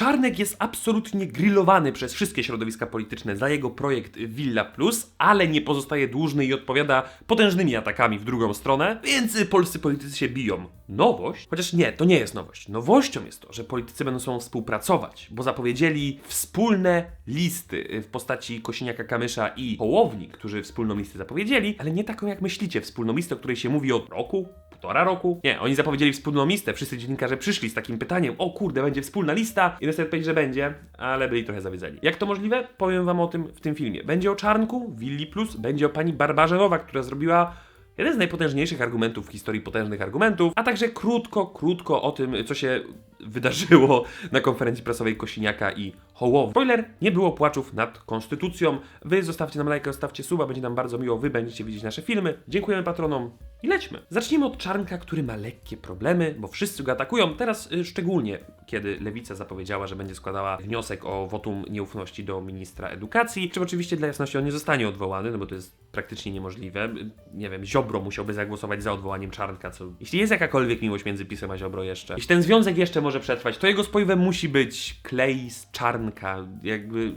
Czarnek jest absolutnie grillowany przez wszystkie środowiska polityczne za jego projekt Villa Plus, ale nie pozostaje dłużny i odpowiada potężnymi atakami w drugą stronę, więc polscy politycy się biją. Nowość? Chociaż nie, to nie jest nowość. Nowością jest to, że politycy będą sobą współpracować, bo zapowiedzieli wspólne listy w postaci Kosiniaka Kamysza i Hołowni, którzy wspólną listę zapowiedzieli, ale nie taką jak myślicie, wspólną listę, o której się mówi od roku, półtora roku. Nie, oni zapowiedzieli wspólną listę. Wszyscy dziennikarze przyszli z takim pytaniem: O kurde, będzie wspólna lista. I następnie powiedzieli, że będzie, ale byli trochę zawiedzeni. Jak to możliwe? Powiem wam o tym w tym filmie. Będzie o Czarnku, Willi Plus, będzie o pani Barbarze Nowak, która zrobiła jeden z najpotężniejszych argumentów w historii potężnych argumentów, a także krótko, krótko o tym, co się wydarzyło na konferencji prasowej Kosiniaka i Hołowa. Spoiler, nie było płaczów nad konstytucją. Wy zostawcie nam lajka, zostawcie suba, będzie nam bardzo miło, wy będziecie widzieć nasze filmy. Dziękujemy patronom i lećmy. Zacznijmy od Czarnka, który ma lekkie problemy, bo wszyscy go atakują. Teraz y, szczególnie, kiedy Lewica zapowiedziała, że będzie składała wniosek o wotum nieufności do ministra edukacji, czym oczywiście dla jasności on nie zostanie odwołany, no bo to jest praktycznie niemożliwe. Y, Nie wiem, Ziobro musiałby zagłosować za odwołaniem Czarnka, co... Jeśli jest jakakolwiek miłość między PiSem a Ziobro jeszcze, jeśli ten związek jeszcze może przetrwać, to jego spoiwem musi być klej z Czarnka. Jakby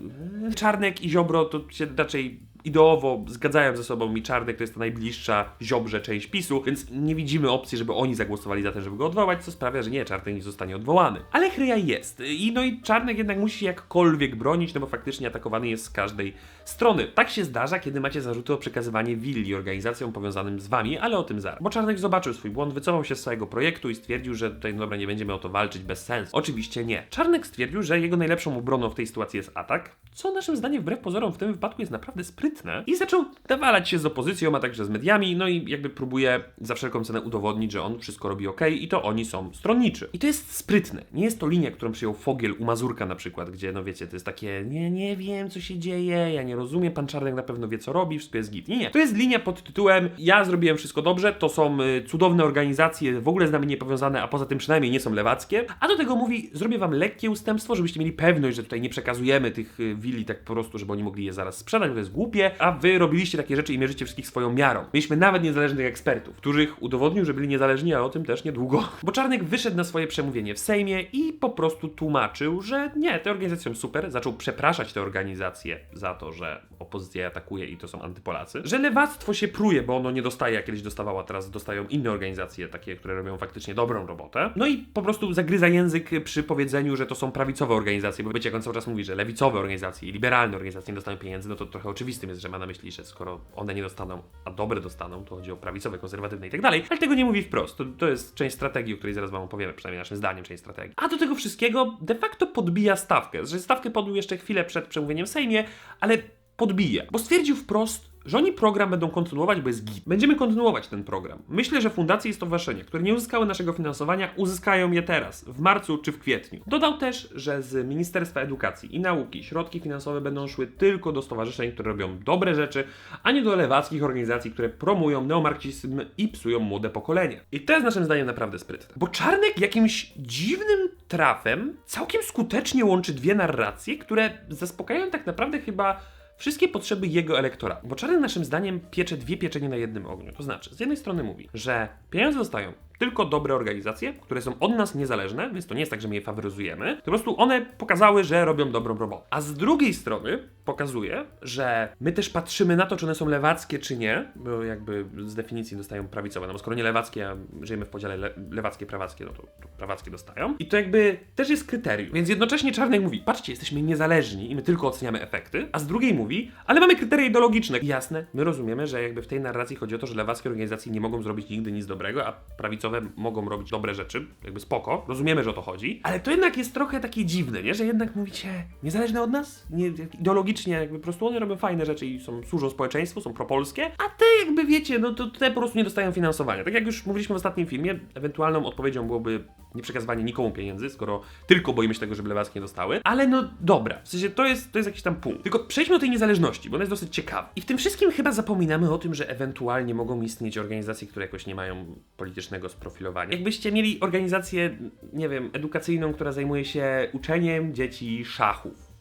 Czarnek i Ziobro to się raczej ideowo zgadzają ze sobą i Czarnek to jest ta najbliższa Ziobrze część PiSu, więc nie widzimy opcji, żeby oni zagłosowali za tym, żeby go odwołać, co sprawia, że nie, Czarnek nie zostanie odwołany. Ale chryja jest. I no i Czarnek jednak musi się jakkolwiek bronić, no bo faktycznie atakowany jest z każdej strony. Tak się zdarza, kiedy macie zarzuty o przekazywanie willi organizacjom powiązanym z wami, ale o tym zaraz. Bo Czarnek zobaczył swój błąd, wycofał się z swojego projektu i stwierdził, że tutaj no dobra, nie będziemy o to walczyć bez sensu. Oczywiście nie. Czarnek stwierdził, że jego najlepszą obroną w tej sytuacji jest atak, co naszym zdaniem wbrew pozorom w tym wypadku jest naprawdę sprytne i zaczął nawalać się z opozycją, a także z mediami, no i jakby próbuje za wszelką cenę udowodnić, że on wszystko robi ok i to oni są stronniczy. I to jest sprytne. Nie jest to linia, którą przyjął Fogiel u Mazurka na przykład, gdzie no wiecie, to jest takie nie, nie wiem co się dzieje, ja nie rozumiem, pan Czarnek na pewno wie co robi, wszystko jest git. Nie, nie. To jest linia pod tytułem ja zrobiłem wszystko dobrze, to są y, cudowne organizacje, w ogóle z nami niepowiązane, a poza tym przynajmniej nie są lewackie, a do tego mówi, zrobię wam lekkie ustępstwo, żebyście mieli pewność, że tutaj nie przekazujemy tych y, willi tak po prostu, żeby oni mogli je zaraz sprzedać, bo to jest głupie, a wy robiliście takie rzeczy i mierzycie wszystkich swoją miarą. Mieliśmy nawet niezależnych ekspertów, których udowodnił, że byli niezależni, ale o tym też niedługo. Bo Czarnek wyszedł na swoje przemówienie w Sejmie i po prostu tłumaczył, że nie, te organizacje są super, zaczął przepraszać te organizacje za to, że opozycja je atakuje i to są antypolacy, że lewactwo się pruje, bo ono nie dostaje, jak kiedyś dostawała, teraz dostają inne organizacje, takie, które robią faktycznie dobrą robotę. No i po prostu zagryza język przy powiedzeniu, że to są prawicowe organizacje, bo wiecie, jak on cały czas mówi, że lewicowe organizacje i liberalne organizacje nie dostają pieniędzy, no to trochę oczywistym jest, że ma na myśli, że skoro one nie dostaną, a dobre dostaną, to chodzi o prawicowe, konserwatywne i tak dalej, ale tego nie mówi wprost. To, to jest część strategii, o której zaraz wam opowiemy, przynajmniej naszym zdaniem część strategii. A do tego wszystkiego de facto podbija stawkę, że stawkę podbił jeszcze chwilę przed przemówieniem w Sejmie, ale podbija, bo stwierdził wprost, że oni program będą kontynuować, bo jest git. Będziemy kontynuować ten program. Myślę, że fundacje i stowarzyszenia, które nie uzyskały naszego finansowania, uzyskają je teraz, w marcu czy w kwietniu. Dodał też, że z Ministerstwa Edukacji i Nauki środki finansowe będą szły tylko do stowarzyszeń, które robią dobre rzeczy, a nie do lewackich organizacji, które promują neomarksizm i psują młode pokolenie. I to jest naszym zdaniem naprawdę sprytne. Bo Czarnek jakimś dziwnym trafem całkiem skutecznie łączy dwie narracje, które zaspokajają tak naprawdę chyba wszystkie potrzeby jego elektora. Bo Czarnek naszym zdaniem piecze dwie pieczenie na jednym ogniu. To znaczy, z jednej strony mówi, że pieniądze dostają tylko dobre organizacje, które są od nas niezależne, więc to nie jest tak, że my je faworyzujemy. Po prostu one pokazały, że robią dobrą robotę. A z drugiej strony pokazuje, że my też patrzymy na to, czy one są lewackie, czy nie, bo jakby z definicji dostają prawicowe. No bo skoro nie lewackie, a żyjemy w podziale le lewackie, prawackie, no to, to prawackie dostają. I to jakby też jest kryterium. Więc jednocześnie Czarnek mówi, patrzcie, jesteśmy niezależni i my tylko oceniamy efekty, a z drugiej mówi, ale mamy kryteria ideologiczne. I Jasne, my rozumiemy, że jakby w tej narracji chodzi o to, że lewackie organizacje nie mogą zrobić nigdy nic dobrego, a prawicowe mogą robić dobre rzeczy, jakby spoko, rozumiemy, że o to chodzi, ale to jednak jest trochę takie dziwne, nie? Że jednak mówicie, niezależne od nas, nie, ideologicznie jakby po prostu one robią fajne rzeczy i są, służą społeczeństwu, są propolskie, a te jakby wiecie, no to te po prostu nie dostają finansowania. Tak jak już mówiliśmy w ostatnim filmie, ewentualną odpowiedzią byłoby nie przekazywanie nikomu pieniędzy, skoro tylko boimy się tego, żeby lewackie nie dostały, ale no dobra, w sensie to jest, to jest jakiś tam punkt. Tylko przejdźmy do tej niezależności, bo ona jest dosyć ciekawa. I w tym wszystkim chyba zapominamy o tym, że ewentualnie mogą istnieć organizacje, które jakoś nie mają politycznego sprofilowania. Jakbyście mieli organizację, nie wiem, edukacyjną, która zajmuje się uczeniem dzieci szachów.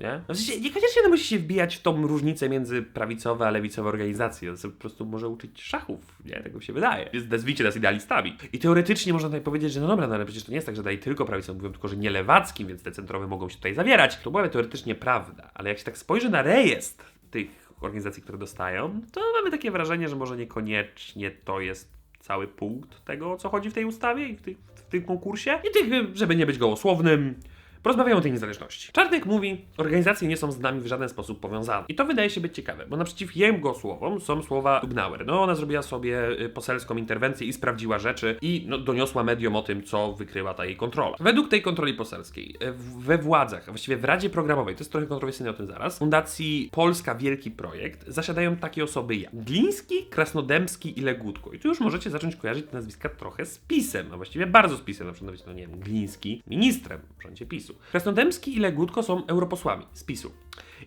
nie? No w sensie, niekoniecznie no musi się wbijać w tą różnicę między prawicowe a lewicowe organizacje. On sobie po prostu może uczyć szachów, nie? Tak mi się wydaje. Więc nazwijcie nas idealistami. I teoretycznie można tutaj powiedzieć, że no dobra, no ale przecież to nie jest tak, że daje tylko prawicą, mówią tylko, że nie lewackim, więc te centrowe mogą się tutaj zawierać. To byłaby teoretycznie prawda, ale jak się tak spojrzy na rejestr tych organizacji, które dostają, to mamy takie wrażenie, że może niekoniecznie to jest cały punkt tego, o co chodzi w tej ustawie i w, tych, w tym konkursie. I tych, żeby nie być gołosłownym, porozmawiają o tej niezależności. Czarnek mówi, organizacje nie są z nami w żaden sposób powiązane. I to wydaje się być ciekawe, bo naprzeciw jego słowom są słowa Lubnauer. No ona zrobiła sobie y, poselską interwencję i sprawdziła rzeczy i no, doniosła mediom o tym, co wykryła ta jej kontrola. Według tej kontroli poselskiej y, we władzach, a właściwie w Radzie Programowej, to jest trochę kontrowersyjne o tym zaraz, Fundacji Polska Wielki Projekt zasiadają takie osoby jak Gliński, Krasnodębski i Legutko. I tu już możecie zacząć kojarzyć te nazwiska trochę z PiSem, a właściwie bardzo z PiSem, na przykład no nie wiem, Gliński ministrem w rządzie PiSu. Krasnodębski i Legutko są europosłami z PiSu.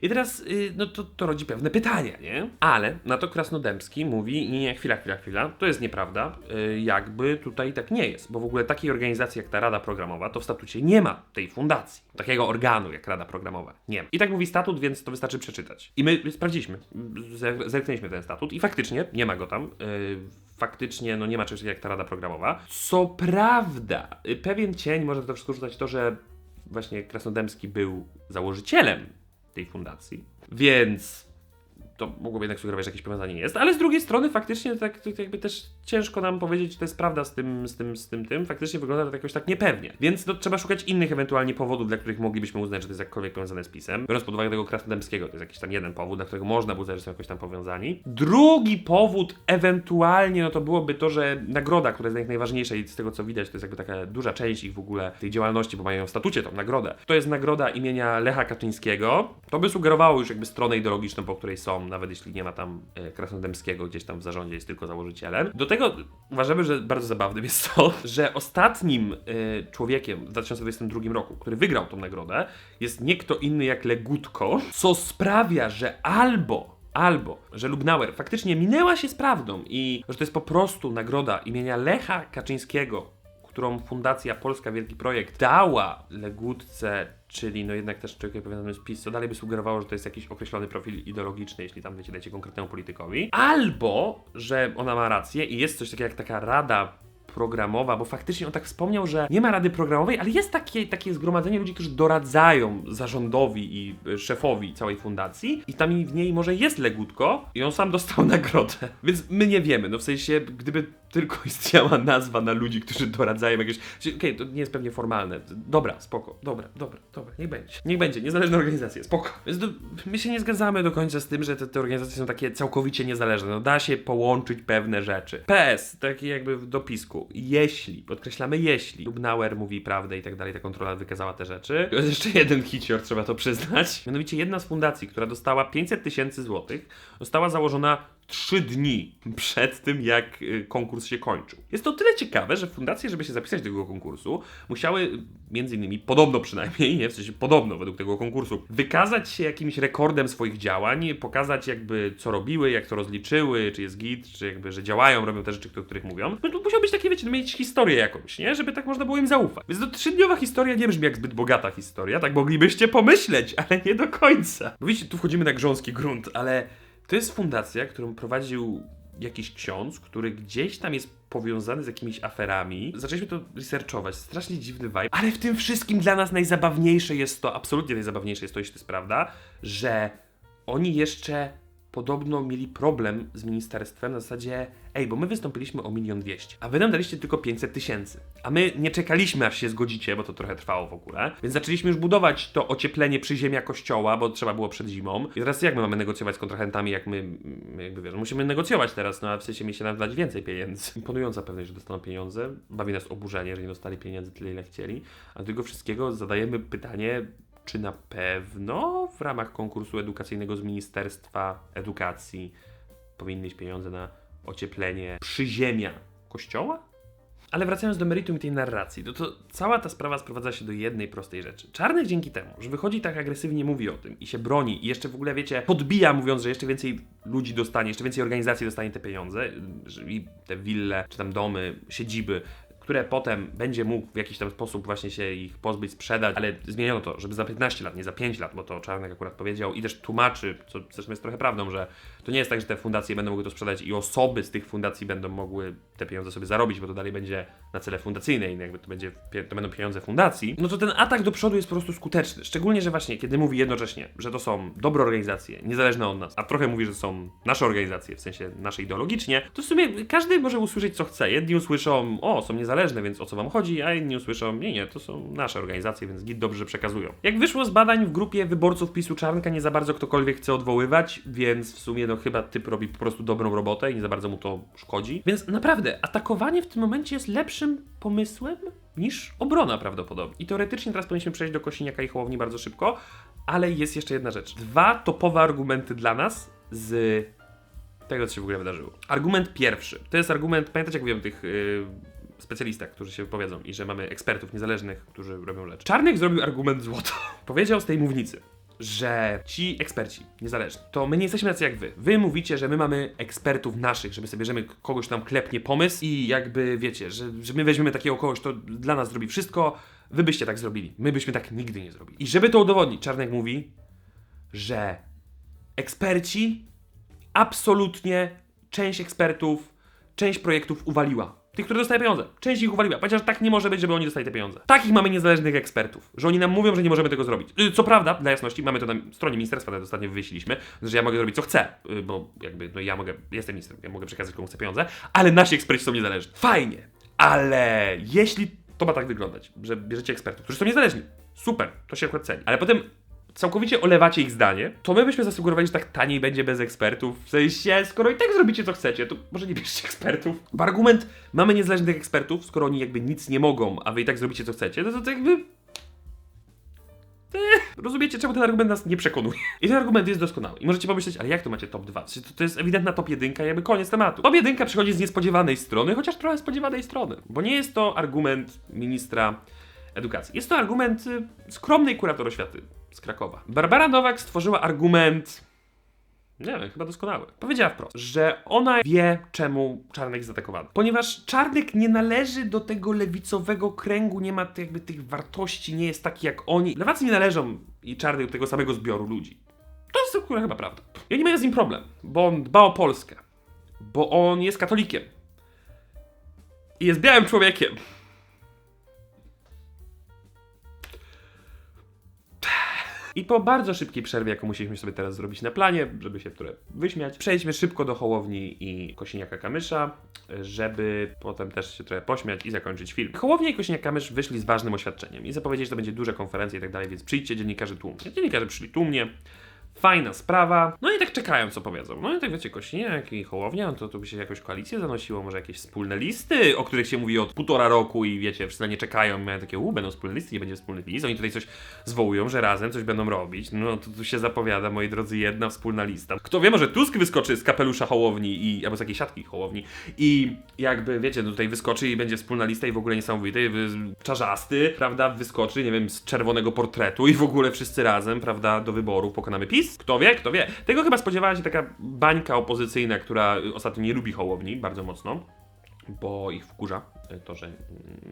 I teraz, y, no to, to rodzi pewne pytania, nie? Ale na to Krasnodębski mówi, nie, nie, chwila, chwila, chwila, to jest nieprawda, y, jakby tutaj tak nie jest, bo w ogóle takiej organizacji jak ta Rada Programowa, to w statucie nie ma tej fundacji, takiego organu jak Rada Programowa, nie ma. I tak mówi statut, więc to wystarczy przeczytać. I my sprawdziliśmy, zer- zerknęliśmy ten statut i faktycznie nie ma go tam, y, faktycznie no nie ma czegoś takiego jak ta Rada Programowa. Co prawda, pewien cień może to wszystko rzucać to, że właśnie Krasnodębski był założycielem tej fundacji, więc to mogłoby jednak sugerować, że jakieś powiązanie jest, ale z drugiej strony faktycznie tak tak jakby też ciężko nam powiedzieć, czy to jest prawda z tym, z tym, z tym, tym. Faktycznie wygląda to jakoś tak niepewnie. Więc no, trzeba szukać innych ewentualnie powodów, dla których moglibyśmy uznać, że to jest jakkolwiek powiązane z pisem. Biorąc pod uwagę tego Krasnodębskiego, to jest jakiś tam jeden powód, dla którego można by uznać, że są jakoś tam powiązani. Drugi powód ewentualnie, no to byłoby to, że nagroda, która jest najważniejsza i z tego co widać, to jest jakby taka duża część ich w ogóle tej działalności, bo mają w statucie tą nagrodę. To jest nagroda imienia Lecha Kaczyńskiego. To by sugerowało już jakby stronę ideologiczną, po której są, nawet jeśli nie ma tam e, Krasnodębskiego gdzieś tam w zarządzie, jest tylko założycielem. Do tego uważamy, że bardzo zabawnym jest to, że ostatnim e, człowiekiem w 2022 roku, który wygrał tą nagrodę, jest nie kto inny jak Legutko, co sprawia, że albo Albo, że Lubnauer faktycznie minęła się z prawdą i że to jest po prostu nagroda imienia Lecha Kaczyńskiego, którą Fundacja Polska Wielki Projekt dała Legutce, czyli no jednak też człowiek powiązany z PiS, co dalej by sugerowało, że to jest jakiś określony profil ideologiczny, jeśli tam wiecie, dajecie konkretnemu politykowi. Albo, że ona ma rację i jest coś takiego jak taka rada programowa, bo faktycznie on tak wspomniał, że nie ma rady programowej, ale jest takie, takie zgromadzenie ludzi, którzy doradzają zarządowi i szefowi całej fundacji i tam w niej może jest Legutko i on sam dostał nagrodę. Więc my nie wiemy, no w sensie, gdyby tylko istniała nazwa na ludzi, którzy doradzają jakieś... Okej, okay, to nie jest pewnie formalne. Dobra, spoko, dobra, dobra, dobra, niech będzie. Niech będzie, niezależna organizacja, spoko. Więc do, my się nie zgadzamy do końca z tym, że te, te organizacje są takie całkowicie niezależne. No da się połączyć pewne rzeczy. PS, taki jakby w dopisku. Jeśli, podkreślamy jeśli, Lubnauer mówi prawdę i tak dalej, ta kontrola wykazała te rzeczy. Jest jeszcze jeden hicior, trzeba to przyznać. Mianowicie jedna z fundacji, która dostała 500 tysięcy złotych, została założona trzy dni przed tym, jak y, konkurs się kończył. Jest to tyle ciekawe, że fundacje, żeby się zapisać do tego konkursu, musiały, między innymi, podobno przynajmniej, nie, w sensie podobno według tego konkursu, wykazać się jakimś rekordem swoich działań, pokazać jakby co robiły, jak to rozliczyły, czy jest git, czy jakby, że działają, robią te rzeczy, o których mówią. No musiał być takie, wiecie, no, mieć historię jakąś, nie, żeby tak można było im zaufać. Więc to trzydniowa historia nie brzmi jak zbyt bogata historia, tak moglibyście pomyśleć, ale nie do końca. Bo wiecie, tu wchodzimy na grząski grunt, ale to jest fundacja, którą prowadził jakiś ksiądz, który gdzieś tam jest powiązany z jakimiś aferami. Zaczęliśmy to researchować, strasznie dziwny vibe, ale w tym wszystkim dla nas najzabawniejsze jest to, absolutnie najzabawniejsze jest to, jeśli to jest prawda, że oni jeszcze podobno mieli problem z ministerstwem na zasadzie ej, bo my wystąpiliśmy o milion dwieście, a wy nam daliście tylko 500 tysięcy. A my nie czekaliśmy, aż się zgodzicie, bo to trochę trwało w ogóle, więc zaczęliśmy już budować to ocieplenie przyziemia kościoła, bo trzeba było przed zimą. I teraz jak my mamy negocjować z kontrahentami, jak my, my jakby wiesz, musimy negocjować teraz, no a w sensie mi się nam dać więcej pieniędzy. Imponująca pewność, że dostaną pieniądze. Bawi nas oburzenie, że nie dostali pieniędzy tyle, ile chcieli. A do tego wszystkiego zadajemy pytanie, czy na pewno w ramach konkursu edukacyjnego z Ministerstwa Edukacji powinny iść pieniądze na ocieplenie przyziemia kościoła? Ale wracając do meritum i tej narracji, to, to cała ta sprawa sprowadza się do jednej prostej rzeczy. Czarnych dzięki temu, że wychodzi tak agresywnie, mówi o tym i się broni i jeszcze w ogóle, wiecie, podbija mówiąc, że jeszcze więcej ludzi dostanie, jeszcze więcej organizacji dostanie te pieniądze i te wille, czy tam domy, siedziby, które potem będzie mógł w jakiś tam sposób właśnie się ich pozbyć, sprzedać, ale zmieniono to, żeby za 15 lat, nie za 5 lat, bo to Czarnek akurat powiedział i też tłumaczy, co zresztą jest trochę prawdą, że to nie jest tak, że te fundacje będą mogły to sprzedać i osoby z tych fundacji będą mogły te pieniądze sobie zarobić, bo to dalej będzie na cele fundacyjne i jakby to, będzie, to będą pieniądze fundacji, no to ten atak do przodu jest po prostu skuteczny. Szczególnie, że właśnie kiedy mówi jednocześnie, że to są dobre organizacje, niezależne od nas, a trochę mówi, że są nasze organizacje, w sensie nasze ideologicznie, to w sumie każdy może usłyszeć co chce. Jedni usłyszą, o, są niezależne, więc o co wam chodzi, a inni usłyszą, nie, nie, to są nasze organizacje, więc git dobrze przekazują. Jak wyszło z badań w grupie wyborców PiSu Czarnka, nie za bardzo ktokolwiek chce odwoływać, więc w sumie no chyba typ robi po prostu dobrą robotę i nie za bardzo mu to szkodzi. Więc naprawdę, atakowanie w tym momencie jest lepszym pomysłem niż obrona prawdopodobnie. I teoretycznie teraz powinniśmy przejść do Kosiniaka i Hołowni bardzo szybko, ale jest jeszcze jedna rzecz. Dwa topowe argumenty dla nas z tego, co się w ogóle wydarzyło. Argument pierwszy. To jest argument, pamiętacie jak mówiłem tych yy, specjalistach, którzy się wypowiedzą i że mamy ekspertów niezależnych, którzy robią leczenie. Czarnek zrobił argument złoto. Powiedział z tej mównicy, że ci eksperci niezależni, to my nie jesteśmy tacy jak wy. Wy mówicie, że my mamy ekspertów naszych, że my sobie bierzemy kogoś, nam klepnie pomysł i jakby wiecie, że, że my weźmiemy takiego kogoś, kto dla nas zrobi wszystko, wy byście tak zrobili. My byśmy tak nigdy nie zrobili. I żeby to udowodnić, Czarnek mówi, że eksperci absolutnie część ekspertów, część projektów uwaliła. Tych, które dostają pieniądze. Część ich uwaliła. Powiedziała, że tak nie może być, żeby oni dostali te pieniądze. Takich mamy niezależnych ekspertów, że oni nam mówią, że nie możemy tego zrobić. Y, Co prawda, dla jasności, mamy to na stronie ministerstwa, nawet ostatnio wywiesiliśmy, że ja mogę zrobić co chcę, y, bo jakby, no ja mogę, jestem ministrem, ja mogę przekazać komu chcę pieniądze, ale nasi eksperci są niezależni. Fajnie, ale jeśli to ma tak wyglądać, że bierzecie ekspertów, którzy są niezależni, super, to się akurat ceni, ale potem całkowicie olewacie ich zdanie, to my byśmy zasugerowali, że tak taniej będzie bez ekspertów. W sensie, skoro i tak zrobicie co chcecie, to może nie bierzcie ekspertów. Bo argument, mamy niezależnych ekspertów, skoro oni jakby nic nie mogą, a wy i tak zrobicie co chcecie, no to, to jakby... Eh, Rozumiecie, czemu ten argument nas nie przekonuje? I ten argument jest doskonały. I możecie pomyśleć, ale jak to macie top 2? To, to jest ewidentna top 1, jakby koniec tematu. Top 1 przychodzi z niespodziewanej strony, chociaż trochę spodziewanej strony. Bo nie jest to argument ministra edukacji. Jest to argument y, skromnej kurator oświaty z Krakowa. Barbara Nowak stworzyła argument. Nie wiem, chyba doskonały. Powiedziała wprost, że ona wie, czemu Czarnek jest zaatakowany. Ponieważ Czarnek nie należy do tego lewicowego kręgu, nie ma jakby tych wartości, nie jest taki jak oni. Lewacy nie należą i Czarnek do tego samego zbioru ludzi. To jest akurat chyba prawda. I oni mają z nim problem, bo on dba o Polskę. Bo on jest katolikiem. I jest białym człowiekiem. I po bardzo szybkiej przerwie, jaką musieliśmy sobie teraz zrobić na planie, żeby się które wyśmiać, przejdźmy szybko do Hołowni i Kosiniaka Kamysza, żeby potem też się trochę pośmiać i zakończyć film. Hołownia i Kosiniak Kamysz wyszli z ważnym oświadczeniem i zapowiedzieli, że to będzie duża konferencja i tak dalej, więc przyjdźcie dziennikarze tłumnie. Dziennikarze przyszli tłumnie. Fajna sprawa. No i tak czekają, co powiedzą. No i tak wiecie, Kosiniak i Hołownia, no to tu by się jakąś koalicję zanosiło, może jakieś wspólne listy, o których się mówi od półtora roku i wiecie, wszyscy na nie czekają, mają takie, u, będą wspólne listy, nie będzie wspólnych list, oni tutaj coś zwołują, że razem coś będą robić. No to tu się zapowiada, moi drodzy, jedna wspólna lista. Kto wie, może Tusk wyskoczy z kapelusza Hołowni i, albo z jakiejś siatki Hołowni i jakby, wiecie, no tutaj wyskoczy i będzie wspólna lista i w ogóle niesamowity, czarzasty, prawda, wyskoczy, nie wiem, z czerwonego portretu i w ogóle wszyscy razem, prawda, do wyboru pokonamy PiS. Kto wie, kto wie. Tego chyba spodziewała się taka bańka opozycyjna, która ostatnio nie lubi Hołowni bardzo mocno, bo ich wkurza to, że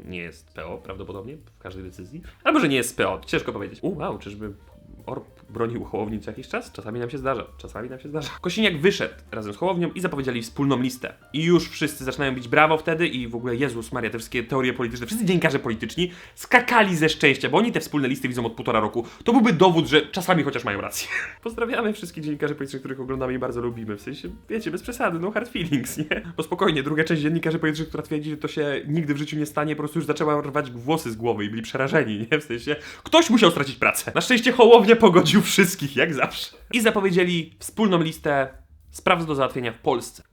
nie jest PO prawdopodobnie w każdej decyzji. Albo, że nie jest PO, ciężko powiedzieć. U, wow, czyżby Orb bronił Hołowni co jakiś czas? Czasami nam się zdarza, czasami nam się zdarza. Kosiniak wyszedł razem z Hołownią i zapowiedzieli wspólną listę. I już wszyscy zaczynają bić brawo wtedy i w ogóle Jezus Maria, te wszystkie teorie polityczne, wszyscy dziennikarze polityczni skakali ze szczęścia, bo oni te wspólne listy widzą od półtora roku. To byłby dowód, że czasami chociaż mają rację. Pozdrawiamy wszystkich dziennikarzy politycznych, których oglądamy i bardzo lubimy. W sensie, wiecie, bez przesady, no hard feelings, nie? Bo spokojnie, druga część dziennikarzy politycznych, która twierdzi, że to się nigdy w życiu nie stanie, po prostu już zaczęła rwać włosy z głowy i byli przerażeni, nie? W sensie, ktoś musiał stracić pracę. Na szczęście Hołownia pogodził wszystkich, jak zawsze. I zapowiedzieli wspólną listę spraw do załatwienia w Polsce.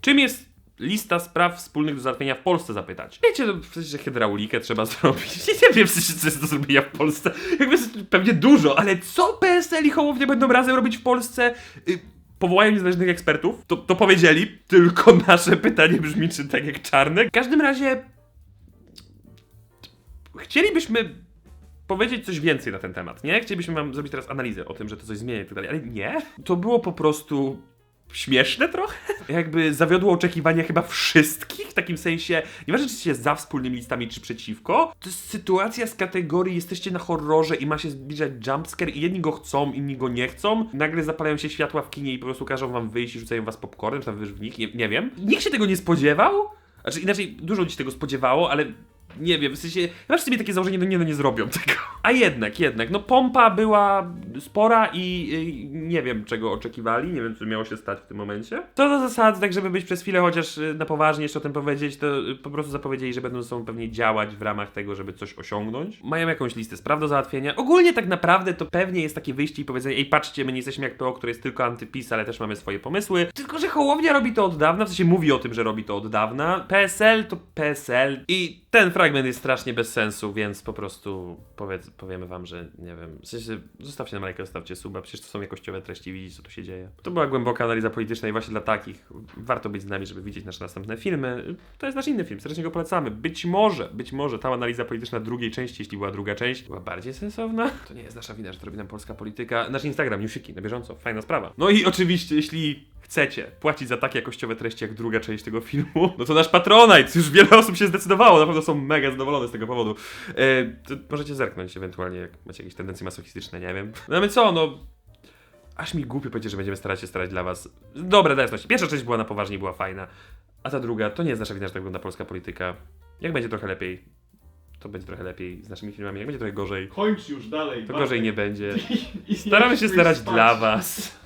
Czym jest lista spraw wspólnych do załatwienia w Polsce, zapytać? Wiecie, no, sensie, że hydraulikę trzeba zrobić. Nie wiem, sensie, co jest do zrobienia w Polsce. Jakby pewnie dużo, ale co PSL i Hołownia będą razem robić w Polsce? Y powołają niezależnych ekspertów, to, to powiedzieli, tylko nasze pytanie brzmi, czy tak jak Czarnek. W każdym razie chcielibyśmy powiedzieć coś więcej na ten temat, nie? Chcielibyśmy wam zrobić teraz analizę o tym, że to coś zmienia i tak dalej, ale nie. To było po prostu śmieszne trochę. Jakby zawiodło oczekiwania chyba wszystkich, w takim sensie, nieważne czy jesteście za wspólnymi listami, czy przeciwko, to jest sytuacja z kategorii jesteście na horrorze i ma się zbliżać jumpscare i jedni go chcą, inni go nie chcą, nagle zapalają się światła w kinie i po prostu każą wam wyjść i rzucają was popcornem, czy tam wyż w nich, nie, nie wiem. Nikt się tego nie spodziewał, znaczy inaczej, dużo ludzi się tego spodziewało, ale nie wiem, w sensie, wszyscy mieli takie założenie, no nie, no nie zrobią tego. A jednak, jednak, no pompa była spora i nie wiem czego oczekiwali, nie wiem co miało się stać w tym momencie. To do zasady, tak żeby być przez chwilę chociaż y, na poważnie jeszcze o tym powiedzieć, to y, po prostu zapowiedzieli, że będą ze sobą pewnie działać w ramach tego, żeby coś osiągnąć. Mają jakąś listę spraw do załatwienia. Ogólnie tak naprawdę to pewnie jest takie wyjście i powiedzenie, ej patrzcie, my nie jesteśmy jak PO, które jest tylko antypis, ale też mamy swoje pomysły. Tylko, że Hołownia robi to od dawna, w sensie mówi o tym, że robi to od dawna. PSL to PSL i ten fragment jest strasznie bez sensu, więc po prostu powiedz, powiemy wam, że nie wiem, w sensie zostawcie nam lajka, zostawcie suba, przecież to są jakościowe treści, widzicie co tu się dzieje. To była głęboka analiza polityczna i właśnie dla takich warto być z nami, żeby widzieć nasze następne filmy. To jest nasz inny film, serdecznie go polecamy. Być może, być może ta analiza polityczna drugiej części, jeśli była druga część, była bardziej sensowna. To nie jest nasza wina, że to robi nam polska polityka. Nasz Instagram, newsiki, na bieżąco, fajna sprawa. No i oczywiście, jeśli chcecie płacić za takie jakościowe treści jak druga część tego filmu, no to nasz Patronite, już wiele osób się zdecydowało, na pewno są mega zadowolone z tego powodu. E, możecie zerknąć ewentualnie, jak macie jakieś tendencje masochistyczne, nie wiem. No ale co, no... Aż mi głupio powiedzieć, że będziemy starać się starać dla was. Dobra, daj znać. Pierwsza część była na poważnie, była fajna. A ta druga, to nie jest nasza wina, że tak wygląda polska polityka. Jak będzie trochę lepiej, to będzie trochę lepiej z naszymi filmami. Jak będzie trochę gorzej, Kończ już dalej. to Bartek. gorzej nie będzie. I Staramy się starać spać. dla was.